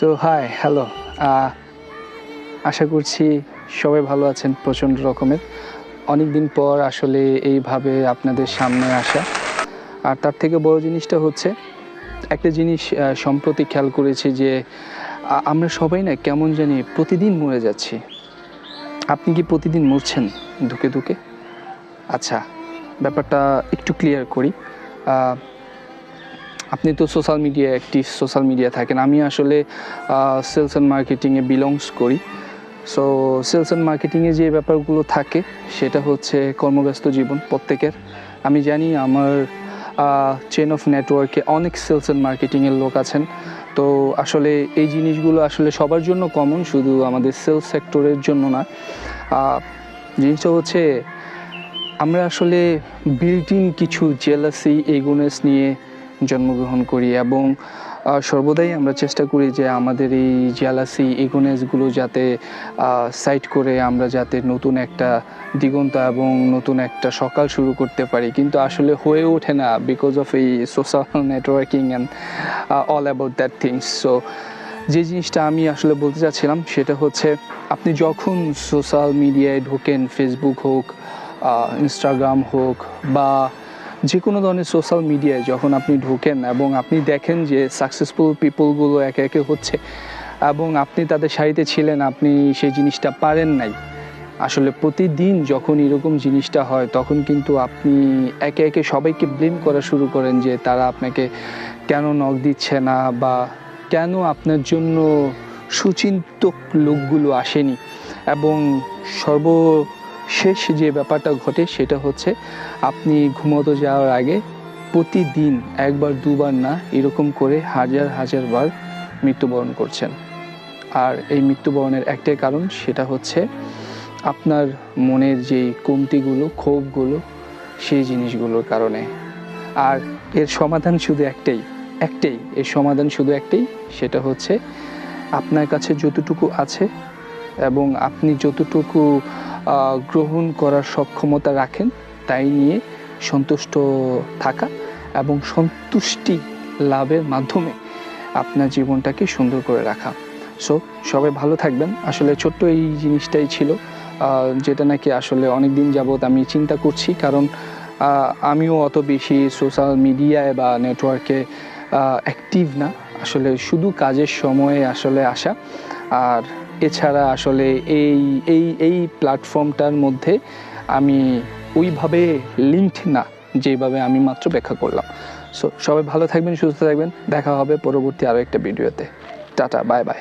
So hi hello আশা করছি সবাই ভালো আছেন প্রচণ্ড রকমের। অনেক দিন পর আসলে এইভাবে আপনাদের সামনে আসা। আর তার থেকে বড় জিনিসটা হচ্ছে, একটা জিনিস সম্প্রতি খেয়াল করেছি যে আমরা সবাই না কেমন জানি প্রতিদিন মরে যাচ্ছি। আপনি কি প্রতিদিন মরছেন ধুকে ধুকে? আচ্ছা ব্যাপারটা একটু ক্লিয়ার করি। আপনি তো social media active social media থাকেন। আমি আসলে সেলস অ্যান্ড মার্কেটিংয়ে বিলংস করি। সো সেলস অ্যান্ড মার্কেটিংয়ে যে ব্যাপারগুলো থাকে, সেটা হচ্ছে কর্মব্যস্ত জীবন প্রত্যেকের। আমি জানি আমার চেন অফ নেটওয়ার্কে অনেক সেলস অ্যান্ড মার্কেটিংয়ের লোক আছেন। তো আসলে এই জিনিসগুলো আসলে সবার জন্য কমন শুধু আমাদের সেলস সেক্টরের জন্য না। জিনিসটা হচ্ছে, আমরা আসলে বিল্ট ইন কিছু জেলাসি এগুনেস নিয়ে জন্মগ্রহণ করি এবং সর্বদাই আমরা চেষ্টা করি যে আমাদের এই জেলাসি এগুনেসগুলো যাতে সাইড করে আমরা যাতে নতুন একটা দিগন্ত এবং নতুন একটা সকাল শুরু করতে পারি। কিন্তু আসলে হয়ে ওঠে না বিকজ অফ এই social networking and all about that things so যে জিনিসটা আমি আসলে বলতে চাচ্ছিলাম সেটা হচ্ছে, আপনি যখন সোশ্যাল মিডিয়ায় ঢোকেন ফেসবুক হোক ইনস্টাগ্রাম হোক বা যে কোনো ধরনের সোশ্যাল মিডিয়ায় যখন আপনি ঢোকেন এবং আপনি দেখেন যে সাকসেসফুল পিপলগুলো একে একে হচ্ছে এবং আপনি তাদের সারিতে ছিলেন, আপনি সেই জিনিসটা পারেন নাই। আসলে প্রতিদিন যখন এরকম জিনিসটা হয়, তখন কিন্তু আপনি একে একে সবাইকে ব্লেম করা শুরু করেন যে তারা আপনাকে কেন নখ দিচ্ছে না বা কেন আপনার জন্য সুচিন্তক লোকগুলো আসেনি। এবং সর্বশেষ যে ব্যাপারটা ঘটে সেটা হচ্ছে আপনি ঘুমোতে যাওয়ার আগে প্রতিদিন একবার, দুবার না, এরকম করে হাজার হাজার বার মৃত্যুবরণ করছেন। আর এই মৃত্যুবরণের একটাই কারণ সেটা হচ্ছে আপনার মনের যেই কমতিগুলো, ক্ষোভগুলো, সেই জিনিসগুলোর কারণে। আর এর সমাধান শুধু একটাই একটাই, এর সমাধান শুধু একটাই সেটা হচ্ছে আপনার কাছে যতটুকু আছে এবং আপনি যতটুকু গ্রহণ করার সক্ষমতা রাখেন, তাই নিয়ে সন্তুষ্ট থাকা এবং সন্তুষ্টি লাভের মাধ্যমে আপনার জীবনটাকে সুন্দর করে রাখা। সো সবাই ভালো থাকবেন। আসলে ছোট্ট এই জিনিসটাই ছিল যেটা নাকি আসলে অনেক দিন যাবৎ আমি চিন্তা করছি, কারণ আমিও অত বেশি সোশ্যাল মিডিয়ায় বা নেটওয়ার্কে অ্যাক্টিভ না। আসলে শুধু কাজের সময়ে আসলে আসা, আর এছাড়া আসলে এই এই এই প্ল্যাটফর্মটার মধ্যে আমি ওইভাবে লিঙ্কড না, যেভাবে আমি মাত্র ব্যাখ্যা করলাম। সো সবাই ভালো থাকবেন, সুস্থ থাকবেন। দেখা হবে পরবর্তী আরও একটা ভিডিওতে টাটা বাই বাই